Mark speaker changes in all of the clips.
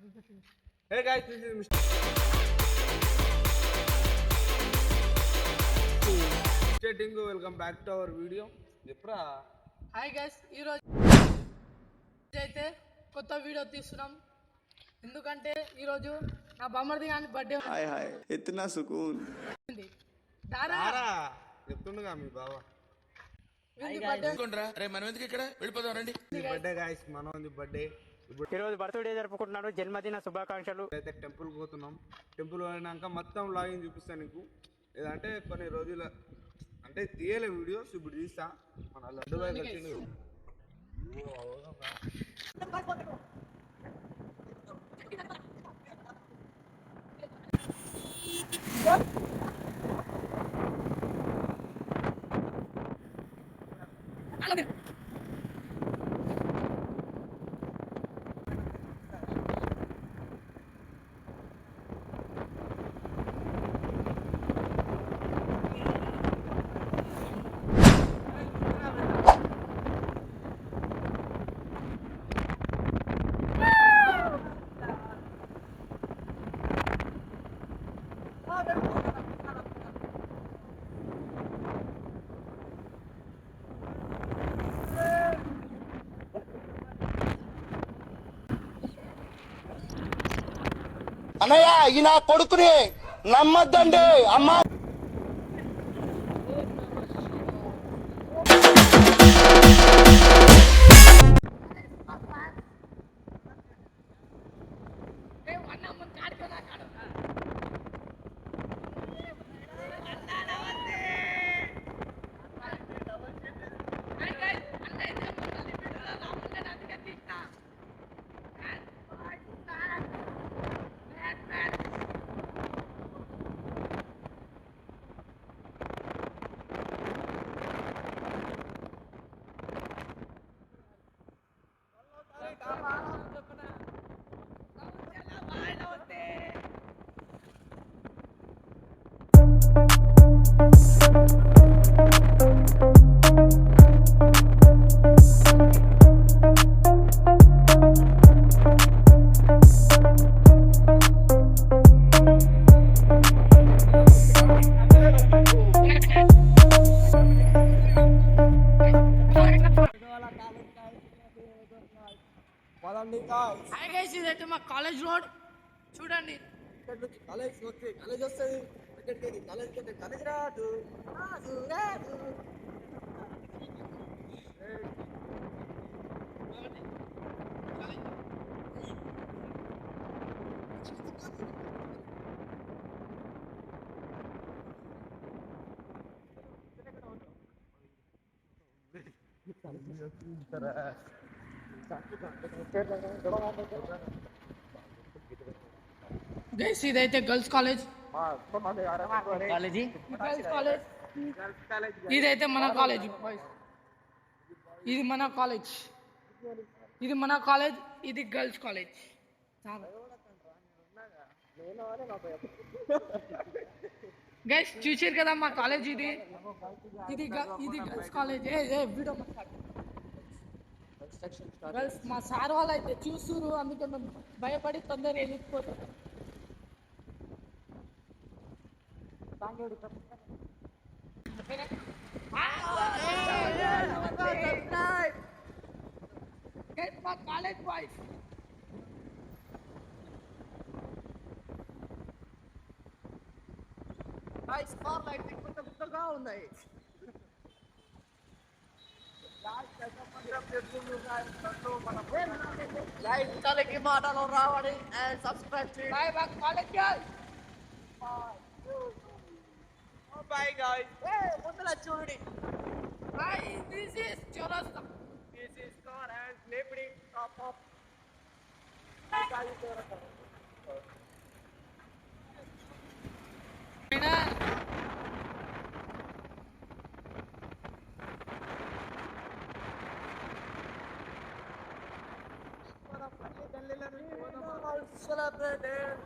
Speaker 1: Hey guys, this is Mr. Welcome back to our video చెప్పరా
Speaker 2: hi guys ఈరోజు అయితే కొత్త వీడియో తీస్తున్నాం. ఎందుకంటే ఈరోజు నా బొమ్మది కానీ బర్త్డే
Speaker 3: హాయ్ హాయ్ ఎత్తున
Speaker 2: సుకూన్. దారా.
Speaker 1: చెప్తుండగా మీ బావ.
Speaker 2: బర్త్డే
Speaker 4: రే మనం ఎందుకు ఇక్కడ? వెళ్ళిపోతాం రండి.
Speaker 1: బర్త్డే గాయస్ మనం బర్త్డే ఇప్పుడు
Speaker 5: ఈరోజు బర్త్డే జరుపుకుంటున్నాడు జన్మదిన శుభాకాంక్షలు.
Speaker 1: అయితే టెంపుల్ పోతున్నాం. టెంపుల్ పోయినాక మొత్తం లాగిన్ చూపిస్తాను నీకు. ఏదంటే కొన్ని రోజుల అంటే తీయలే వీడియోస్ ఇప్పుడు తీస్తా. మన లడ్డు బాయ్ వచ్చిండు
Speaker 6: అన్నయ్య ఈ నా కొడుకుని నమ్మద్దండి. అమ్మా
Speaker 2: హాయ్ గైస్ ఇదైతే మా కాలేజ్ రోడ్ చూడండి.
Speaker 1: కాలేజ్ వస్తే కాలేజ్ వస్తుంది. ఇక్కడికి కాలేజ్ కాలేజ్ రాదు రాదు రాదు
Speaker 2: గైస్ ఇదైతే girls college
Speaker 5: college?
Speaker 2: Girls college. ఇదైతే మన కాలేజ్ బాయ్స్ ఇది మన కాలేజ్. ఇది మన కాలేజ్ ఇది గర్ల్స్ కాలేజ్ గైస్ చూసారు కదా మా కాలేజ్ ఇది? ఇది గ- ఇది గర్ల్స్ కాలేజ్ ఏ ఏ వీడియో గర్ల్స్ మా సార్ వాళ్ళు అయితే చూస్తురు అందుకే మేము భయపడి తొందర వెళ్ళిపోతాం. Get my college boys.
Speaker 6: తలకి మాటలు రావడి అండ్ సబ్స్క్రైబ్ చేయండి
Speaker 2: Bye, my Bye guys.
Speaker 1: Hey,
Speaker 6: Mundala Churudi.
Speaker 2: Hi, this is Chorasta.
Speaker 5: This is Kar and Nepri. Up, up.
Speaker 1: Celebrate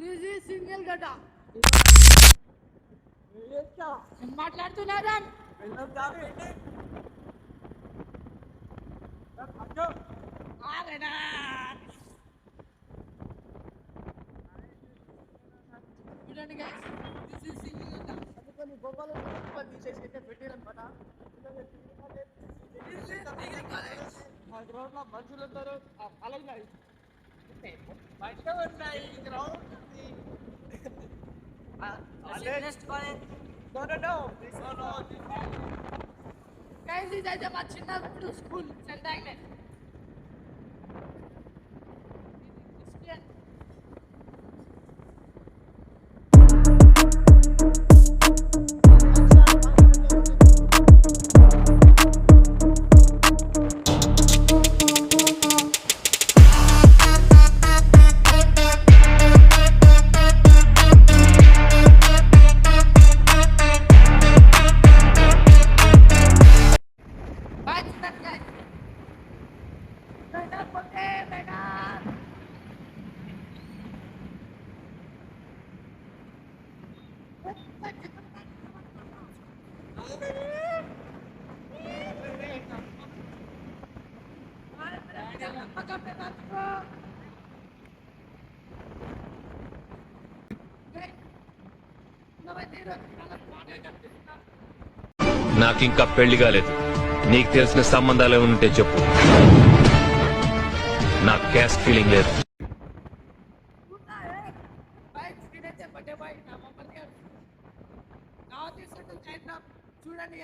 Speaker 2: this is single గడ్డ ఏం మాట్లాడుతున్నారా ఆగనా. చూడండి guys, this is సింగిల్ గడ్డ.
Speaker 6: కొన్ని బొమ్మలు బొమ్మలు తీసేసి అయితే పెట్టారనమాట
Speaker 2: This is సింగిల్ కాలేజ్.
Speaker 6: మా గ్రౌండ్ లో మనుషులు ఉంటారు ఆ కాలేజ్ లో బయట ఉన్నాయి గ్రౌండ్ ఉంది next college no no no this no
Speaker 2: Guys, ఇదైతే మా చిన్నప్పుడు స్కూల్ సెంట్ ఆగ్నెస్ Bye,
Speaker 7: నాకింకా పెళ్ళి కాలేదు. నీకు తెలిసిన సంబంధాలు ఉంటే చెప్పు. నాకు క్యాష్ ఫీలింగ్ లేదు.
Speaker 2: చూడండి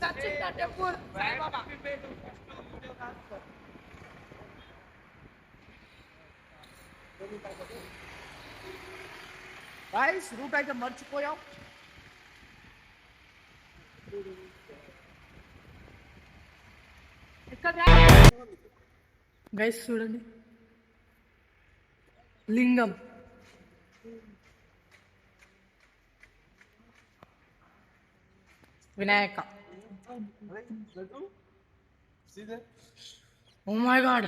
Speaker 2: Sachin temple. Saibaba.
Speaker 6: Guys route అయితే మర్చిపోయాం.
Speaker 2: గైస్ చూడండి. లింగం. వినాయక. ఓ మై గాడ్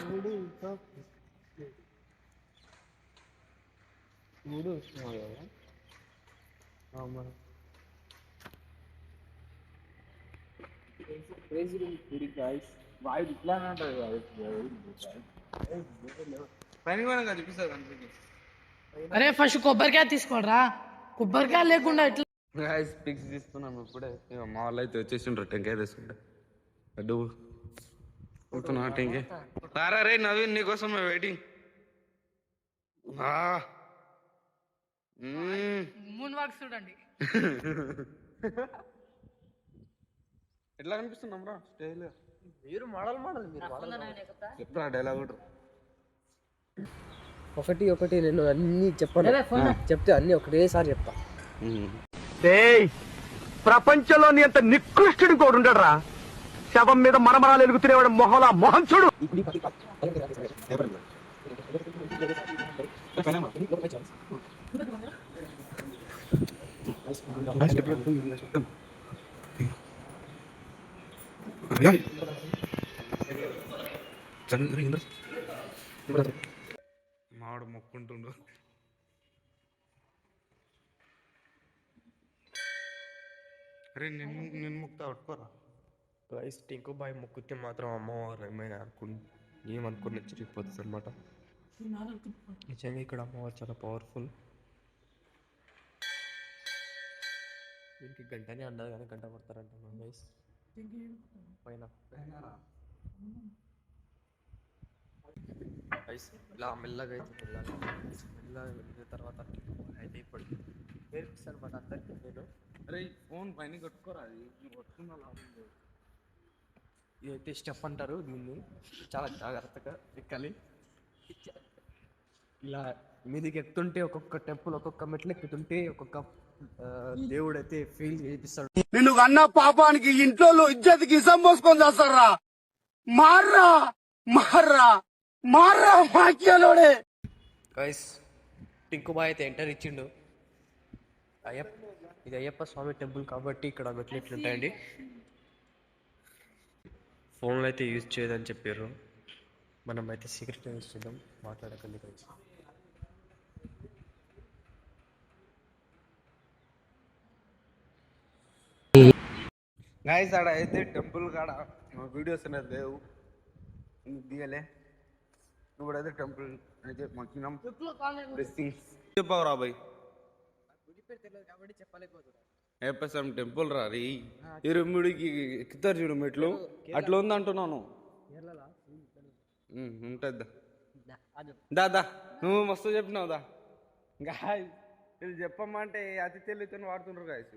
Speaker 1: పైన కూడా చూపిస్తారు అందుకే.
Speaker 2: అరే ఫస్ట్ కొబ్బరికాయ తీసుకోడరా కొబ్బరికాయ లేకుండా ఎట్లా
Speaker 1: గాయస్ పిక్స్ తీసుకున్నాం ఇప్పుడే. ఇక మా వాళ్ళు అయితే వచ్చేసిండ్రు టెంకాయ తీసుకుంటే అడ్డు పోతున్నా టెంకాయ. రారా రే నవీన్ నీకోసం వెయిటింగ్
Speaker 2: మూన్ వాక్ చూడండి.
Speaker 1: ఎట్లా కనిపిస్తున్నాం రా స్టైల్?
Speaker 6: మీరు మోడల్ మోడల్ మీరు
Speaker 1: చెప్తా. డైలాగ్ కూడా
Speaker 8: ఒకటి ఒకటి నేను అన్ని చెప్పను. చెప్తే అన్ని ఒకటేసారి చెప్తా.
Speaker 5: ప్రపంచంలో నీ అంత నికృష్టుడు కూడా ఉండడరా. శవం మీద మరమరాలు ఎలుగుతునేవాడు మొహలా మొహం చూడు
Speaker 1: మావాడు మొక్కుంటుండ్రు అరే నిన్ను నిన్ను ముక్తా పట్టుకోరా.
Speaker 8: గైస్ టింకు బాయ్ ముక్కుతే మాత్రం అమ్మవారు ఏమైనా అనుకుని ఏమనుకుని చిరిగిపోతుంది అనమాట నిజంగా ఇక్కడ అమ్మవారు చాలా పవర్ఫుల్ దీనికి గంటనే అన్నది కానీ గంట పడతారంట గైస్ పైన. గైస్ ఇలా మెల్లగా అయితే మెల్లగా మెల్లగా వెళ్ళిన తర్వాత అయితే ఇప్పుడు నేర్పిస్తాను అనమాట అందరికీ నేను?
Speaker 1: అరే ఫోన్ పైన కట్టుకోరా అది నువ్వు పట్టుకున్న లాభం లేదు.
Speaker 8: ఇదైతే స్టెప్ అంటారు దీన్ని? చాలా జాగ్రత్తగా ఎక్కాలి. ఇలా మీదికి ఎక్కుతుంటే ఒక్కొక్క టెంపుల్ ఒక్కొక్క మెట్లు ఎక్కుతుంటే ఒక్కొక్క దేవుడు అయితే ఫీల్ చేపిస్తాడు.
Speaker 5: నిన్ను అన్న పాపానికి ఇంట్లో ఇజ్జతికి ఇసం పోసుకొని చేస్తారా? మార్రా మార్రా మార్రా మాక్యలోడే
Speaker 8: గైస్ టింకుబాయ్ అయితే ఎంటర్ ఇచ్చిండు. అయ్యప్ప. ఇది అయ్యప్ప స్వామి టెంపుల్ కాబట్టి ఇక్కడ మెట్లు ఎట్లుంటాయండి ఫోన్లో అయితే యూజ్ చేయదని చెప్పారు. మనం అయితే సీక్రెట్ యూజ్ చేద్దాం. మాట్లాడకండి guys.
Speaker 1: గాయస్ ఆడ అయితే టెంపుల్ కాడ వీడియోస్ అనేది లేవు. దిగలే? ఇప్పుడైతే టెంపుల్ అయితే మంచిగా బ్లెస్సింగ్స్ చెప్పావు రా బాయ్ ఏపసం టెంపుల్ రా రీ. ఇరుముడికి ఎక్కుతారు చూడు మెట్లు. అట్లా ఉంది అంటున్నాను ఉంటది దా. నువ్వు మస్తు చెప్పినావు దా. గాయ్ వీళ్ళు చెప్పమంటే అతి తెలివితో వాడుతుండ్రు గాయస్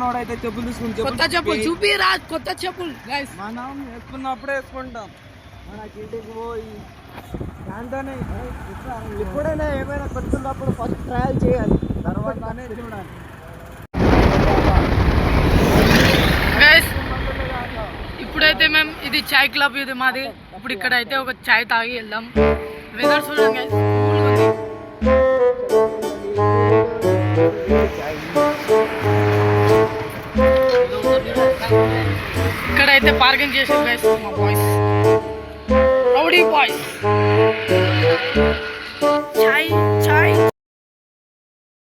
Speaker 1: అరే మనోడైతే చెప్పులు తీసుకుని
Speaker 2: కొత్త చెప్పులు చూపి రా కొత్త చెప్పులు. గైస్
Speaker 1: మనం వేసుకున్నప్పుడే వేసుకుంటాం. మన ఇంటికి పోయి దాంతోనే ఎప్పుడైనా ఏమైనా కొట్టుకున్నప్పుడు ఫస్ట్ ట్రయల్ చేయాలి. తర్వాత చూడాలి.
Speaker 2: గైస్ ఇప్పుడైతే మేము ఇది చాయ్ క్లబ్ ఇది మాది. ఇప్పుడు ఇక్కడ అయితే ఒక చాయ్ తాగి వెళ్దాం. వెదర్ చూడండి అయితే పార్కింగ్ చేసాం గైస్ మా బాయ్స్ రౌడీ బాయ్స్ చాయ్ చాయ్